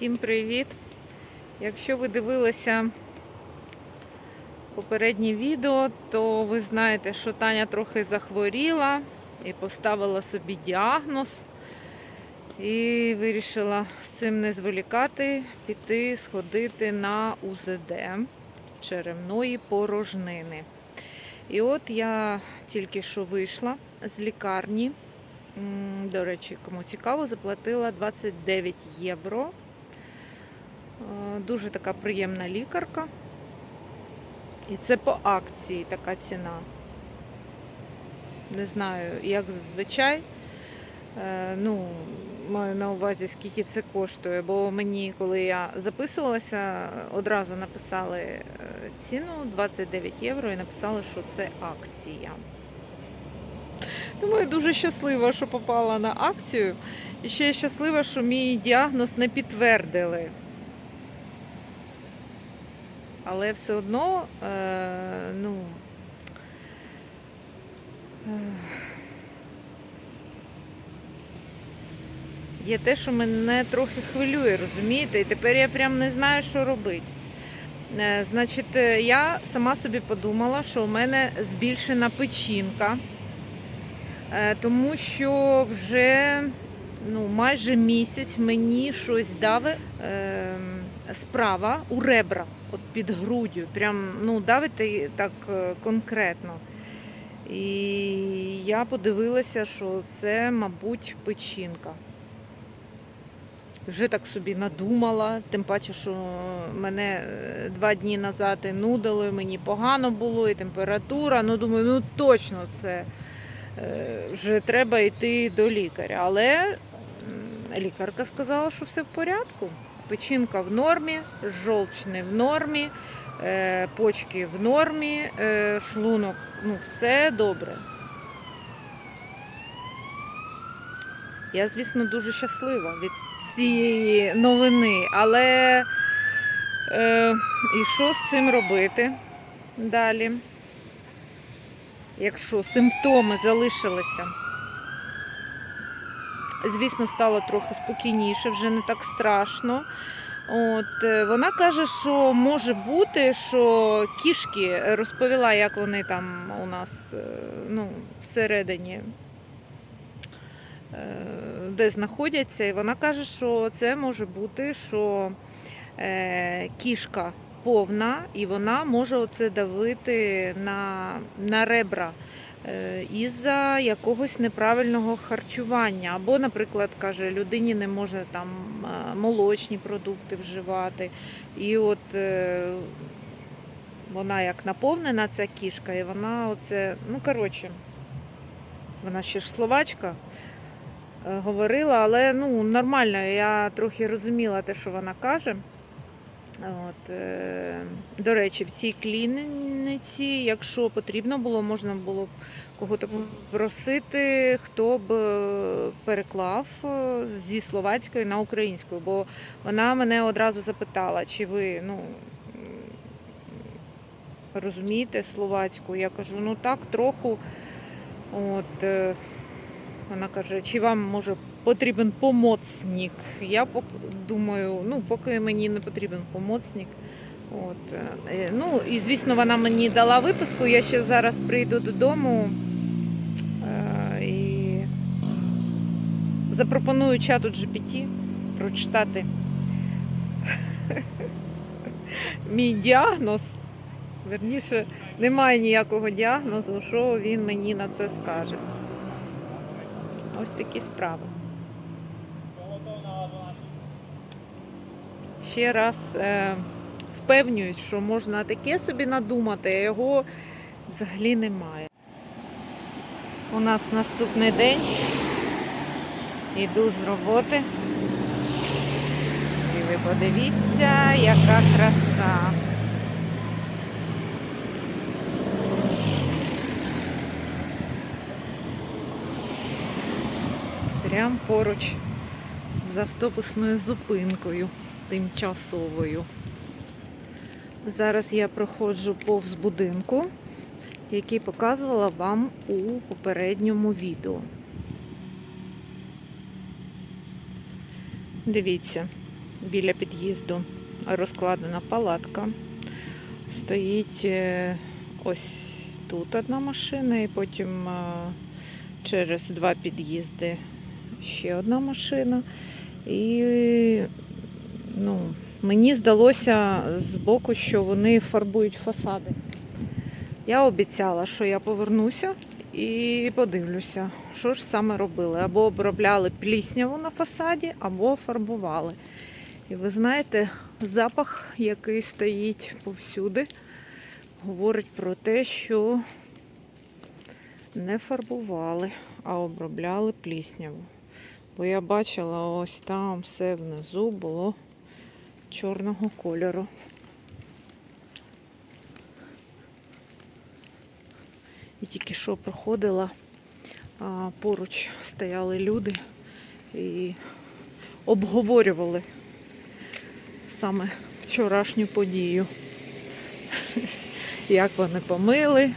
Всім привіт! Якщо ви дивилися попереднє відео, то ви знаєте, що Таня трохи захворіла і поставила собі діагноз. І вирішила з цим не зволікати, піти сходити на УЗД черевної порожнини. І от я тільки що вийшла з лікарні. До речі, кому цікаво, заплатила 29 євро. Е, Дуже така приємна лікарка. І це по акції така ціна. Не знаю, як зазвичай. Е, Ну, маю на увазі, скільки це коштує, бо мені, коли я записувалася, одразу написали е, ціну 29 євро і написали, що це акція. Тому я дуже щаслива, що попала на акцію. І ще щаслива, що мій діагноз не підтвердили. Але все одно, е, ну. е, Є те, що мене трохи хвилює, розумієте? І тепер я прям не знаю, що робити. Е, Значить, е, я сама собі подумала, що у мене збільшена печінка, е, тому що вже ну, майже місяць мені щось давить е, справа у ребра, от під груддю. Прям ну, давить так е, конкретно. І я подивилася, що це, мабуть, печінка. Вже так собі надумала, тим паче, що мене е, два дні назад і нудило, і мені погано було, і температура. Ну, думаю, ну точно це е, вже треба йти до лікаря. Але лікарка сказала, що все в порядку. Печінка в нормі, жовчний в нормі, е, почки в нормі, е, шлунок, ну все добре. Я, звісно, дуже щаслива від цієї новини, але е, і що з цим робити далі? Якщо симптоми залишилися, звісно, стало трохи спокійніше, вже не так страшно. От, е, вона каже, що може бути, що кішки розповіла, як вони там у нас е, ну, всередині е, де знаходяться, і вона каже, що це може бути, що кішка повна, і вона може оце давити на, на ребра із-за якогось неправильного харчування. Або, наприклад, каже, людині не може там е, молочні продукти вживати. І от е, вона як наповнена, ця кішка, і вона оце, ну коротше, вона ще ж словачка е, говорила, але ну, нормально, я трохи розуміла те, що вона каже. От, е, до речі, в цій клініці, якщо потрібно було, можна було б кого-то просити, хто б е, переклав е, зі словацької на українську, бо вона мене одразу запитала, чи ви ну, розумієте словацьку. Я кажу, ну так, трохи. От, вона каже, чи вам може потрібен помоцник? Я думаю, ну поки мені не потрібен помоцник. От, е, ну і звісно, вона мені дала виписку. Я ще зараз прийду додому е, і запропоную чату GPT прочитати мій діагноз. Верніше, немає ніякого діагнозу, що він мені на це скаже. Ось такі справи. Ще раз е, впевнююсь, що можна таке собі надумати, а його взагалі немає. У нас наступний день. Іду з роботи. І ви подивіться, яка краса. Прям поруч з автобусною зупинкою тимчасовою. Зараз я проходжу повз будинку, який показувала вам у попередньому відео. Дивіться, біля під'їзду розкладена палатка. Стоїть е, ось тут одна машина, і потім е, через два під'їзди ще одна машина. І ну, мені здалося з боку, що вони фарбують фасади. Я обіцяла, що я повернуся і подивлюся, що ж саме робили. Або обробляли плісняву на фасаді, або фарбували. І ви знаєте, запах, який стоїть повсюди, говорить про те, що не фарбували, а обробляли плісняву. Бо я бачила, ось там все внизу було чорного кольору. І тільки що проходила, а поруч стояли люди і обговорювали саме вчорашню подію. Як вони помили.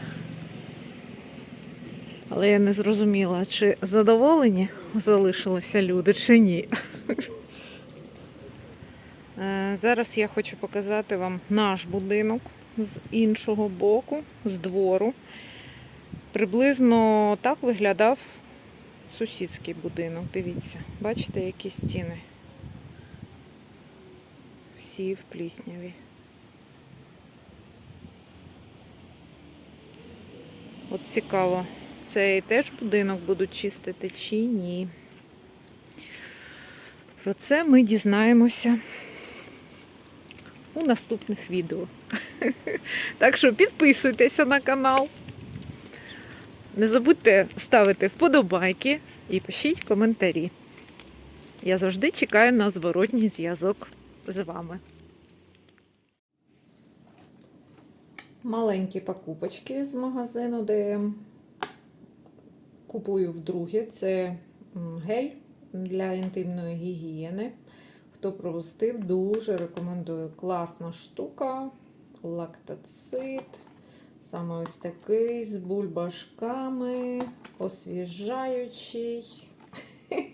Але я не зрозуміла, чи задоволені залишилися люди, чи ні. Зараз я хочу показати вам наш будинок з іншого боку, з двору. Приблизно так виглядав сусідський будинок. Дивіться, бачите, які стіни? Всі в плісняві. От цікаво, цей теж будинок будуть чистити чи ні. Про це ми дізнаємося у наступних відео. Так що підписуйтеся на канал. Не забудьте ставити вподобайки і пишіть коментарі. Я завжди чекаю на зворотній зв'язок з вами. Маленькі покупочки з магазину, де купую вдруге. Це гель для інтимної гігієни. Хто пропустив, дуже рекомендую. Класна штука, лактоцит. Саме ось такий з бульбашками, освіжаючий.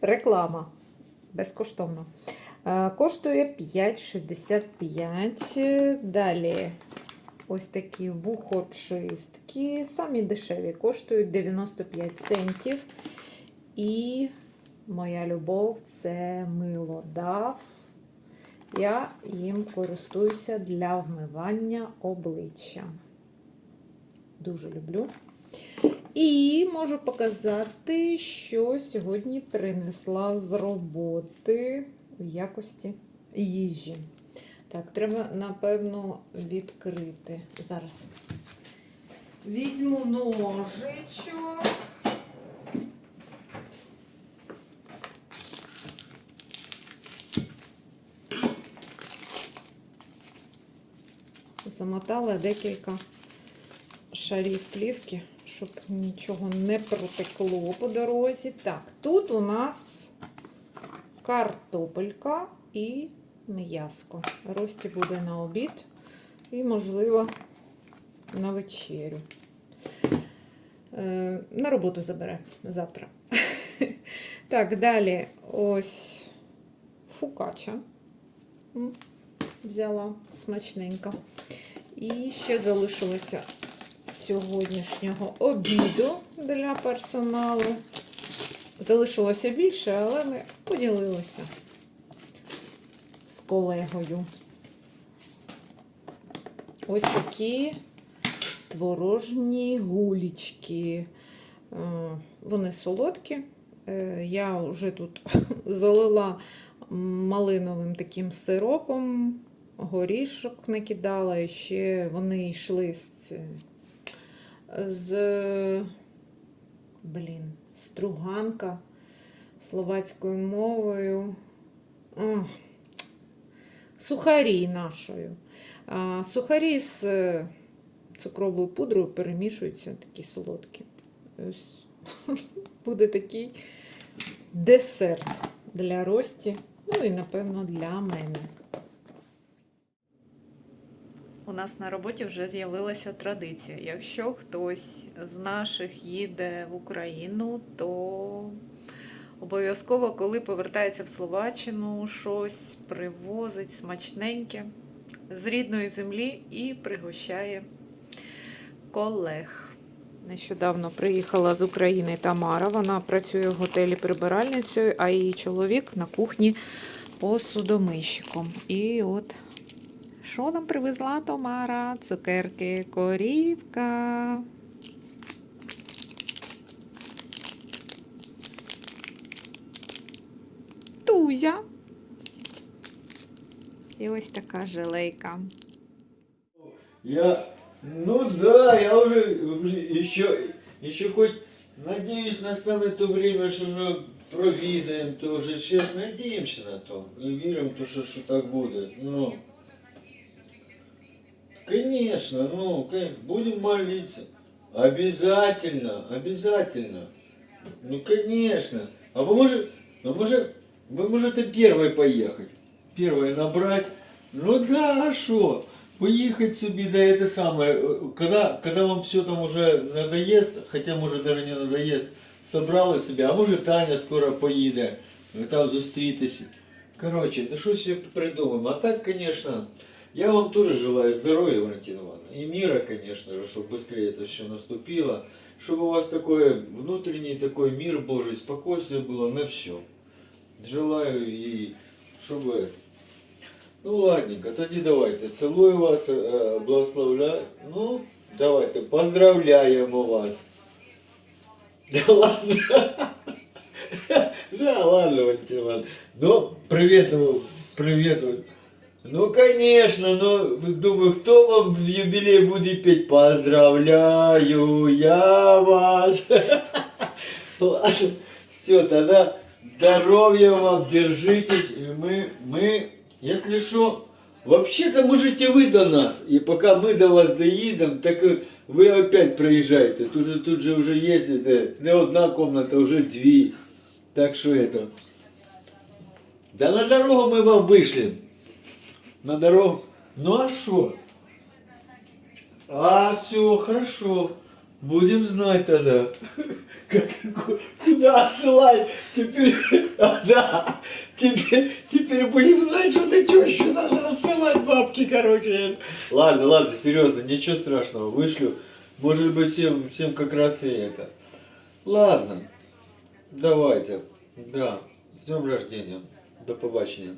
Реклама. Безкоштовно. Е, Коштує 5,65. Далі ось такі вухочистки. Самі дешеві, коштують 95 центів. І моя любов це мило DAF. Я їм користуюся для вмивання обличчя. Дуже люблю. І можу показати, що сьогодні принесла з роботи в якості їжі. Так, треба, напевно, відкрити. Зараз. Візьму ножичок. Замотала декілька шарів плівки, щоб нічого не протекло по дорозі. Так, тут у нас картопелька і м'яско. Рості буде на обід і, можливо, на вечерю. Е, На роботу забере завтра. Так, далі ось фукача. Взяла смачненько. І ще залишилося сьогоднішнього обіду для персоналу. Залишилося більше, але ми поділилися з колегою. Ось такі творожні гулічки. Е, Вони солодкі. Е, Я вже тут залила малиновим таким сиропом, горішок накидала, і ще вони йшли з, з блін, струганка словацькою мовою. Ох, сухарі нашою. А, сухарі з е, цукровою пудрою перемішуються такі солодкі. Ось буде такий десерт для Рості, ну і, напевно, для мене. У нас на роботі вже з'явилася традиція. Якщо хтось з наших їде в Україну, то Обов'язково, коли повертається в Словаччину, щось привозить смачненьке з рідної землі і пригощає колег. Нещодавно приїхала з України Тамара. Вона працює в готелі прибиральницею, а її чоловік на кухні посудомийщиком. І от що нам привезла Тамара? Цукерки, корівка. Тузя. І ось така желейка. Я, ну да, я уже, уже еще, еще хоть надеюсь настанет то время, что уже провидаем, то уже сейчас надеемся на то. И верим, то, что, что так будет. Ну, конечно, ну, будем молиться. Обязательно, обязательно. Ну, конечно. А вы можете, вы можете, вы можете первой поехать. Первой набрать. Ну да, что? Поехать себе, да это самое. э, Когда, когда вам все там уже надоест, хотя может даже не надоест, собрали себе, а может Таня скоро поїде, ви там зустрітися. Короче, да что себе придумаем. А так, конечно, я вам тоже желаю здоровья, Валентина Ивановна. И мира, конечно же, чтобы быстрее это все наступило. Чтобы у вас такой внутренний такой мир Божий, спокойствие было на все. Желаю и чтобы... Ну ладненько, тоді давайте. Цілую вас, е, благословляю. Ну, давайте, поздравляємо вас. Да ладно. Да ладно, Валентин Иванович. Ну, привет, ну, привет. ну, конечно, ну, думаю, кто вам в юбилей будет петь? Поздравляю я вас. Ладно, все, тогда здоровья вам, держитесь. И мы, мы, если что, вообще-то можете вы до нас. И пока мы до вас доедем, так вы опять проезжаете. Тут же, тут же уже есть это, не одна комната, уже две. Так что это. Да на дорогу мы вам вышлем. На дорогу. Ну а что? А, все, хорошо. Будем знать тогда. Как, ку- куда отсылать? Теперь, а, да, теперь, теперь будем знать, что ты тещу надо отсылать бабки, короче. Ладно, ладно, серьезно, ничего страшного, вышлю. Может быть, всем, всем как раз и это. Ладно, давайте. Да, с днем рождения. До побачення.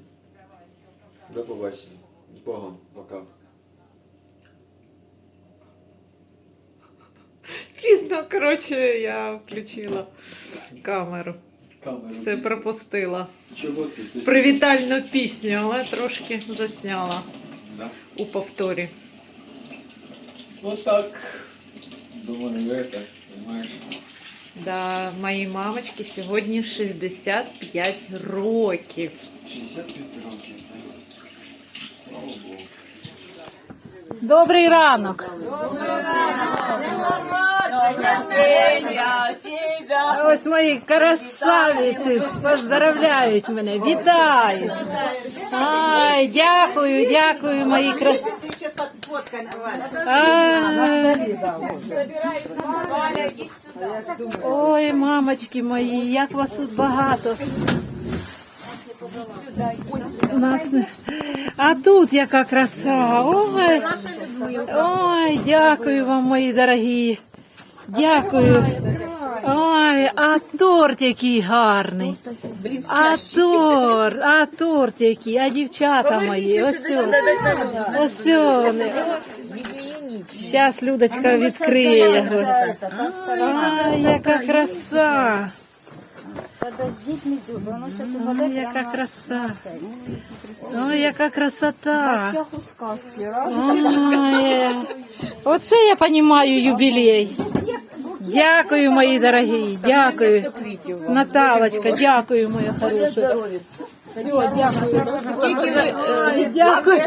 До побачення. З Богом. Пока. Пізно, коротше, я включила камеру. Камеру. Все пропустила. Чого це? Ти- Привітальну пісню, але трошки засняла Да. у повторі. Вот так. Думаю, это, понимаешь. Да, моїй мамочці сьогодні 65 років. 65 років. Добрий ранок. Ось мої красавиці поздравляють мене, вітають. Ай, дякую, дякую, мої красавиці. Ой, мамочки мої, як вас тут багато. Нас. А тут яка краса. Ой, ой, дякую вам, мої дорогі. Дякую. Ой, а торт який гарний. А торт, а торт який, а дівчата мої. Ось. Ось вони. Зараз Людочка відкриє. його. Ай, яка краса. Подождіть, не дюбо, воно ще Ой, попаде яка прямо краса. на Ой, яка красота. тяху сказки. Раз. Ой, Оце я понімаю юбілей. Дякую, мої дорогі, дякую. Наталочка, дякую, моя хороша. Дякую. Ой, Дякую.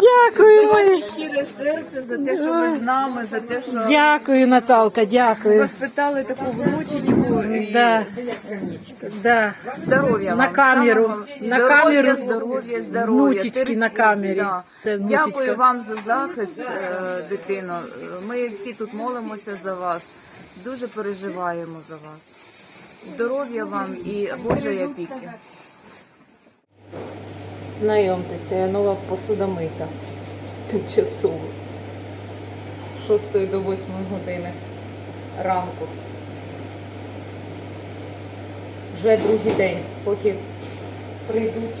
Дякую, мої. щире серце за те, що ви з нами, за те, що Дякую, Наталка, дякую. воспитали таку внучечку і Да. Да. здоров'я На вам. камеру, Саме на здоров'я, камеру. здоров'я, здоров'я. Внучечки на камері. Да. Це Дякую вам за захист, е, дитино. Ми всі тут молимося за вас. Дуже переживаємо за вас. Здоров'я вам і Божої опіки. Знайомтеся, я нова посудомийка. Тимчасово. З 6 до 8 години ранку. Вже другий день, поки прийдуть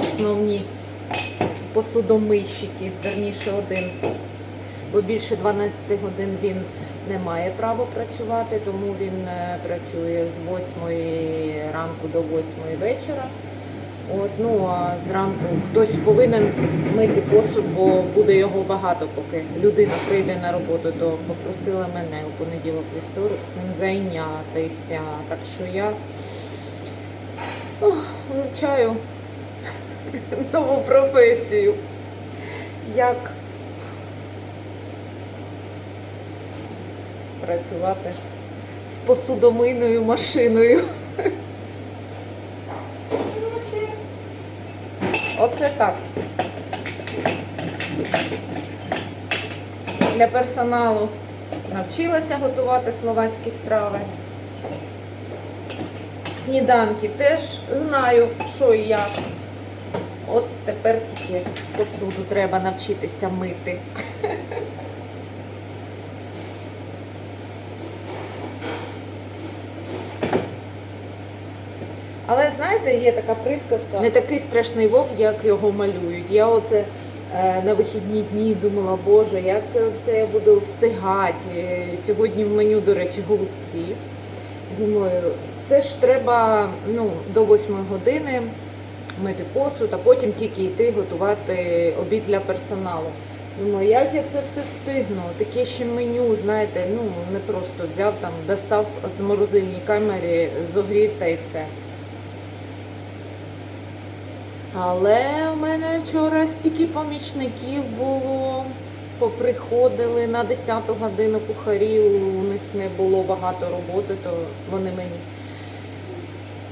основні посудомийщики, верніше один. Бо більше 12 годин він не має права працювати, тому він е, працює з 8 ранку до 8 вечора. От, ну а зранку хтось повинен мити посуд, бо буде його багато, поки людина прийде на роботу, то попросила мене у понеділок вівторок цим зайнятися. Так що я вивчаю нову професію. Як працювати з посудомийною машиною. Оце так. Для персоналу навчилася готувати словацькі страви. Сніданки теж знаю, що і як. От тепер тільки посуду треба навчитися мити. Але знаєте, є така присказка, не такий страшний вовк, як його малюють. Я оце е, на вихідні дні думала, боже, як це, це я буду встигати. Е, Сьогодні в меню, до речі, голубці. Думаю, це ж треба ну, до 8 години мити посуд, а потім тільки йти готувати обід для персоналу. Думаю, як я це все встигну? Таке ще меню, знаєте, ну не просто взяв там, достав з морозильній камері, зогрів та і все. Але в мене вчора стільки помічників було, поприходили на 10 годину кухарів, у них не було багато роботи, то вони мені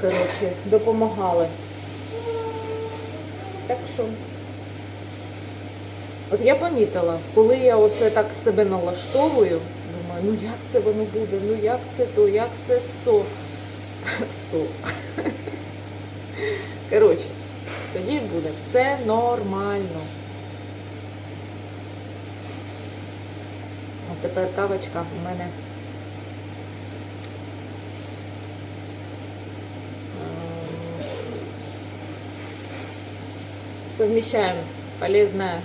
коротше, допомагали. Так що, от я помітила, коли я оце так себе налаштовую, думаю, ну як це воно буде, ну як це то, як це со. Со. Коротше, тоді буде все нормально. А тепер кавочка у мене. ем, Совмещаем полезное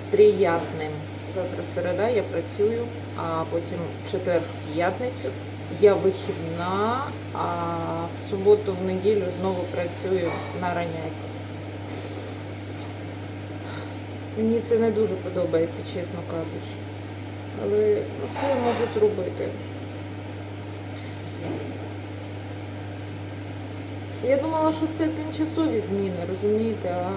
з приятним. Завтра середа я працюю, а потім четвер п'ятницю. Я вихідна, а в суботу, в неділю знову працюю на раняйку. Мені це не дуже подобається, чесно кажучи. Але що я можу зробити? Я думала, що це тимчасові зміни, розумієте? А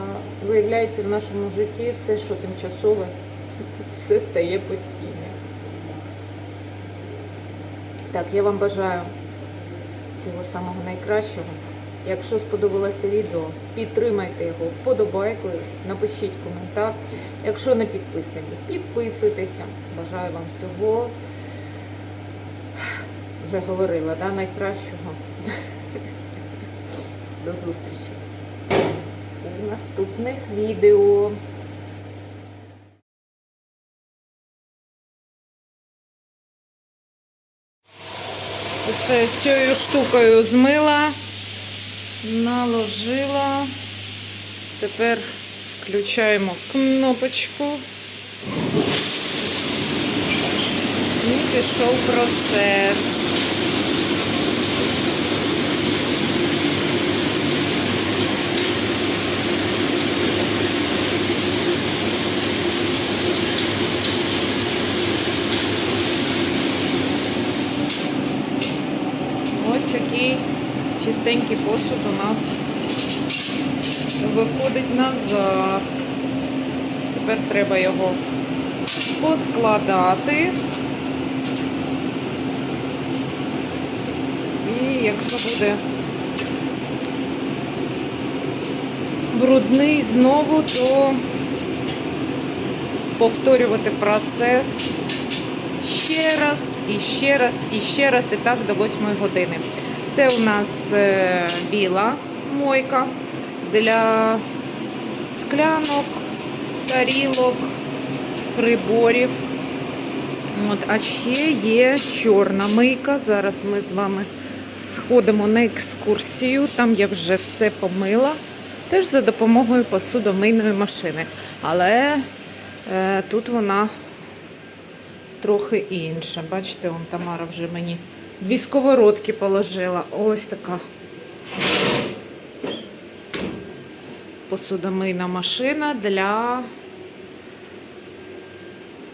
виявляється, в нашому житті все, що тимчасове, все стає постійним. Так, я вам бажаю всього самого найкращого. Якщо сподобалося відео, підтримайте його вподобайкою, напишіть коментар. Якщо не підписані, підписуйтеся. Бажаю вам всього. Вже говорила, да, найкращого. До зустрічі у наступних відео. Оце цією штукою змила, наложила. Тепер включаємо кнопочку. І пішов процес. Ось такий чистенький посуд у нас виходить назад. Тепер треба його поскладати. І якщо буде брудний знову, то повторювати процес ще раз, і ще раз, і ще раз, і так до 8 години. Це у нас е, біла мойка для склянок, тарілок, приборів. От, а ще є чорна мийка. Зараз ми з вами сходимо на екскурсію. Там я вже все помила. Теж за допомогою посудомийної машини. Але е, тут вона трохи інша. Бачите, он Тамара вже мені дві сковородки положила. Ось така посудомийна машина для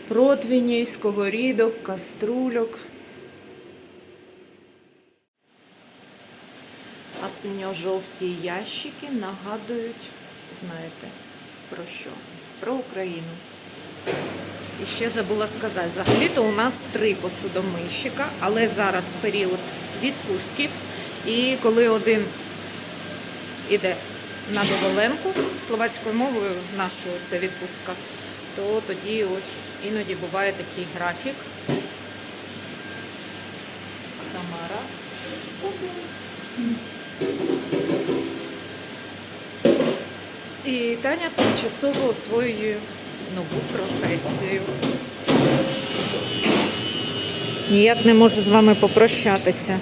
противней, сковорідок, каструльок. А синьо-жовті ящики нагадують, знаєте, про що? Про Україну. І ще забула сказати, взагалі-то у нас три посудомийщика, але зараз період відпустків. І коли один іде на Доволенку словацькою мовою, нашою це відпустка, то тоді ось іноді буває такий графік. Тамара. І Таня тимчасово освоює нову професію. Ніяк не можу з вами попрощатися.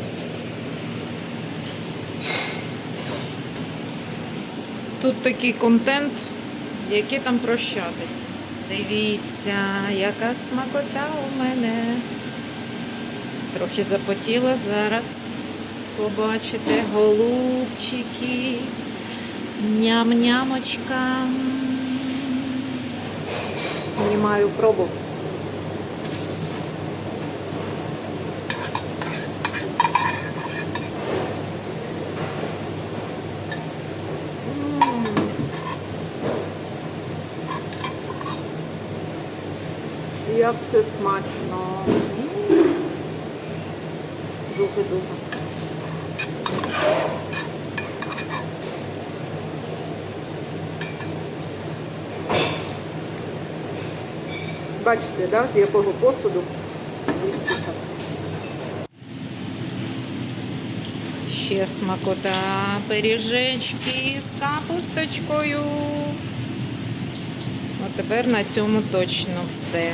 Тут такий контент, який там прощатися. Дивіться, яка смакота у мене. Трохи запотіла зараз. Побачите, голубчики. Ням-нямочка. Знімаю пробу. Як це смачно. Дуже-дуже. Бачите, да, з якого посуду? Ще смакота, пиріжечки з капусточкою. От тепер на цьому точно все.